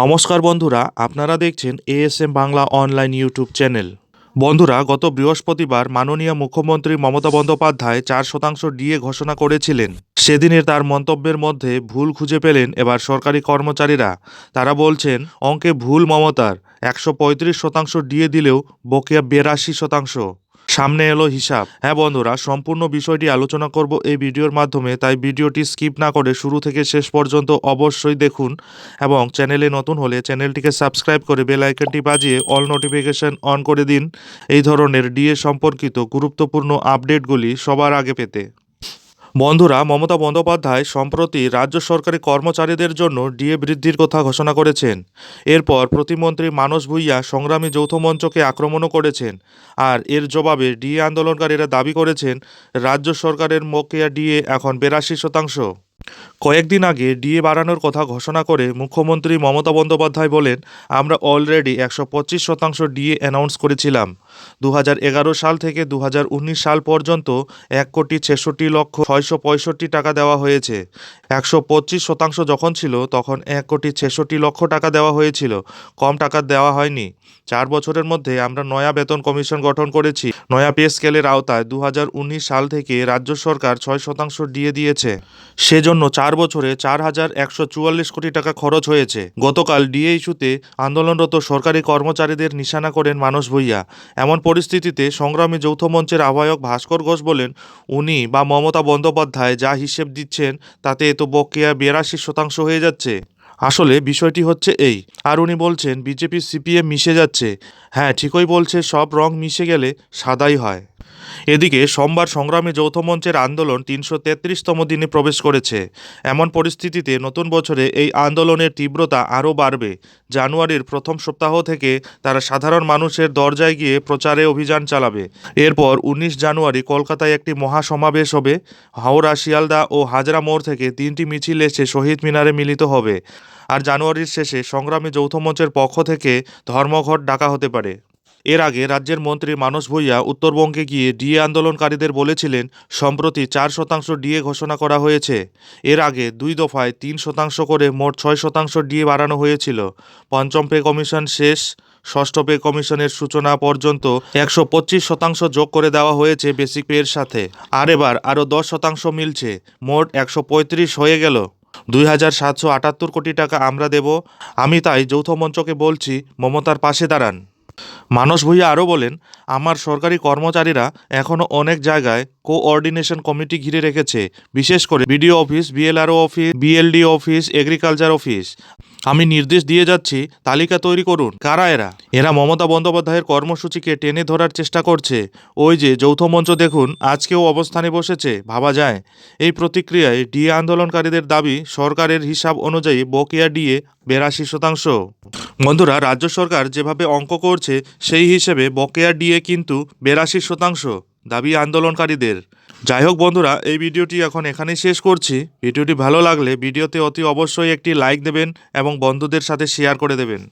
নমস্কার বন্ধুরা, আপনারা দেখছেন ASM Bangla online YouTube channel বন্ধুরা, গত বৃহস্পতিবার মাননীয় মুখ্যমন্ত্রী মমতা বন্দ্যোপাধ্যায় চার শতাংশ ডিএ ঘোষণা করেছিলেন। সেদিনের তার মন্তব্যের মধ্যে ভুল খুঁজে পেলেন এবার সরকারি কর্মচারীরা। তারা বলছেন, অঙ্কে ভুল মমতার, একশো পঁয়ত্রিশ শতাংশ ডিএ দিলেও বকেয়া বিরাশি শতাংশ। সামনে এলো হিসাব। হ্যাঁ বন্ধুরা, সম্পূর্ণ বিষয়টি আলোচনা করব এই ভিডিওর মাধ্যমে, তাই ভিডিওটি স্কিপ না করে শুরু থেকে শেষ পর্যন্ত অবশ্যই দেখুন এবং চ্যানেলে নতুন হলে চ্যানেলটিকে সাবস্ক্রাইব করে বেল আইকনটি বাজিয়ে অল নোটিফিকেশন অন করে দিন। এই ধরনের ডিএ সম্পর্কিত গুরুত্বপূর্ণ আপডেটগুলি সবার আগে পেতে। বন্ধুরা, মমতা বন্দ্যোপাধ্যায় সম্প্রতি রাজ্য সরকারি কর্মচারীদের জন্য ডিএ বৃদ্ধির কথা ঘোষণা করেছেন। এরপর প্রতিমন্ত্রী মানস ভূঁইয়া সংগ্রামী যৌথ মঞ্চকে আক্রমণও করেছেন আর এর জবাবে ডিএ আন্দোলনকারীরা দাবি করেছেন, রাজ্য সরকারের বকেয়া ডিএ এখন বেরাশি শতাংশ। কয়েকদিন আগে ডিএ বাড়ানোর কথা ঘোষণা করে মুখ্যমন্ত্রী মমতা বন্দ্যোপাধ্যায় বলেন, আমরা অলরেডি একশো পঁচিশ শতাংশ ডিএ অ্যানাউন্স করেছিলাম। দু সাল থেকে দু হাজার উনিশ সাল পর্যন্ত এক কোটি ছেষট্টি লক্ষ ছয়শো পঁয়ষট্টি টাকা দেওয়া হয়েছে। একশো পঁচিশ শতাংশ যখন ছিল, তখন এক কোটি ছেষট্টি লক্ষ টাকা দেওয়া হয়েছিল। কম টাকা দেওয়া হয়নি। চার বছরের মধ্যে আমরা নয়া বেতন কমিশন গঠন করেছি। নয়া পে স্কেলের আওতায় দু হাজার উনিশ সাল থেকে রাজ্য সরকার ছয় শতাংশ দিয়ে দিয়েছে। সেজন্য চার বছরে চার হাজার একশো চুয়াল্লিশ কোটি টাকা খরচ হয়েছে। গতকাল ডিএ ইস্যুতে আন্দোলনরত সরকারি কর্মচারীদের নিশানা করেন মানস ভূঁইয়া। এমন পরিস্থিতিতে সংগ্রামী যৌথ মঞ্চের আহ্বায়ক ভাস্কর ঘোষ বলেন, উনি বা মমতা বন্দ্যোপাধ্যায় যা হিসেব দিচ্ছেন, তাতে এত বকেয়া বিরাশি শতাংশ হয়ে যাচ্ছে। আসলে বিষয়টি হচ্ছে এই, আর উনি বলছেন বিজেপি সিপিএম মিশে যাচ্ছে। হ্যাঁ ঠিকই বলছে, সব রং মিশে গেলে সাদাই হয়। এদিকে সোমবার সংগ্রামী যৌথ মঞ্চের আন্দোলন তিনশো তেত্রিশতম দিনে প্রবেশ করেছে। এমন পরিস্থিতিতে নতুন বছরে এই আন্দোলনের তীব্রতা আরও বাড়বে। জানুয়ারির প্রথম সপ্তাহ থেকে তারা সাধারণ মানুষের দরজায় গিয়ে প্রচারে অভিযান চালাবে। এরপর উনিশ জানুয়ারি কলকাতায় একটি মহাসমাবেশ হবে। হাওড়া, শিয়ালদা ও হাজরা মোড় থেকে তিনটি মিছিল এসে শহীদ মিনারে মিলিত হবে। আর জানুয়ারির শেষে সংগ্রামী যৌথ মঞ্চের পক্ষ থেকে ধর্মঘট ডাকা হতে পারে। এর আগে রাজ্যের মন্ত্রী মানস ভূঁইয়া উত্তরবঙ্গে গিয়ে ডিএ আন্দোলনকারীদের বলেছিলেন, সম্প্রতি চার শতাংশ ডিএ ঘোষণা করা হয়েছে। এর আগে দুই দফায় তিন শতাংশ করে মোট ছয় শতাংশ ডিএ বাড়ানো হয়েছিল। পঞ্চম পে কমিশন শেষ, ষষ্ঠ পে কমিশনের সূচনা পর্যন্ত একশো পঁচিশ শতাংশ যোগ করে দেওয়া হয়েছে বেসিক পেয়ের সাথে। আর এবার আরও দশ শতাংশ মিলছে, মোট একশো পঁয়ত্রিশ হয়ে গেল। দুই হাজার সাতশো আটাত্তর কোটি টাকা আমরা দেব, আমি তাই যৌথ মঞ্চকে বলছি, মমতার পাশে দাঁড়ান। মানস ভূঁইয়া আরও বলেন, আমার সরকারি কর্মচারীরা এখনও অনেক জায়গায় কোঅর্ডিনেশন কমিটি ঘিরে রেখেছে, বিশেষ করে BDO office, BLRO office, BLD office agriculture office আমি নির্দেশ দিয়ে যাচ্ছি, তালিকা তৈরি করুন। কারা এরা? এরা মমতা বন্দ্যোপাধ্যায়ের কর্মসূচিকে টেনে ধরার চেষ্টা করছে। ওই যে যৌথ মঞ্চ দেখুন, আজকেও অবস্থানে বসেছে, ভাবা যায়। এই প্রতিক্রিয়ায় ডিএ আন্দোলনকারীদের দাবি, সরকারের হিসাব অনুযায়ী বকেয়া ডিএ বেরাশি শতাংশ। বন্ধুরা, রাজ্য সরকার যেভাবে অঙ্ক করছে, সেই হিসেবে বকেয়া ডিএ কিন্তু বেরাশি শতাংশ। দাবি আন্দোলনকারীদের। যাই হোক বন্ধুরা, এই ভিডিওটি এখন এখানেই শেষ করছি। ভিডিওটি ভালো লাগলে ভিডিওতে অতি অবশ্যই একটি লাইক দেবেন এবং বন্ধুদের সাথে শেয়ার করে দেবেন।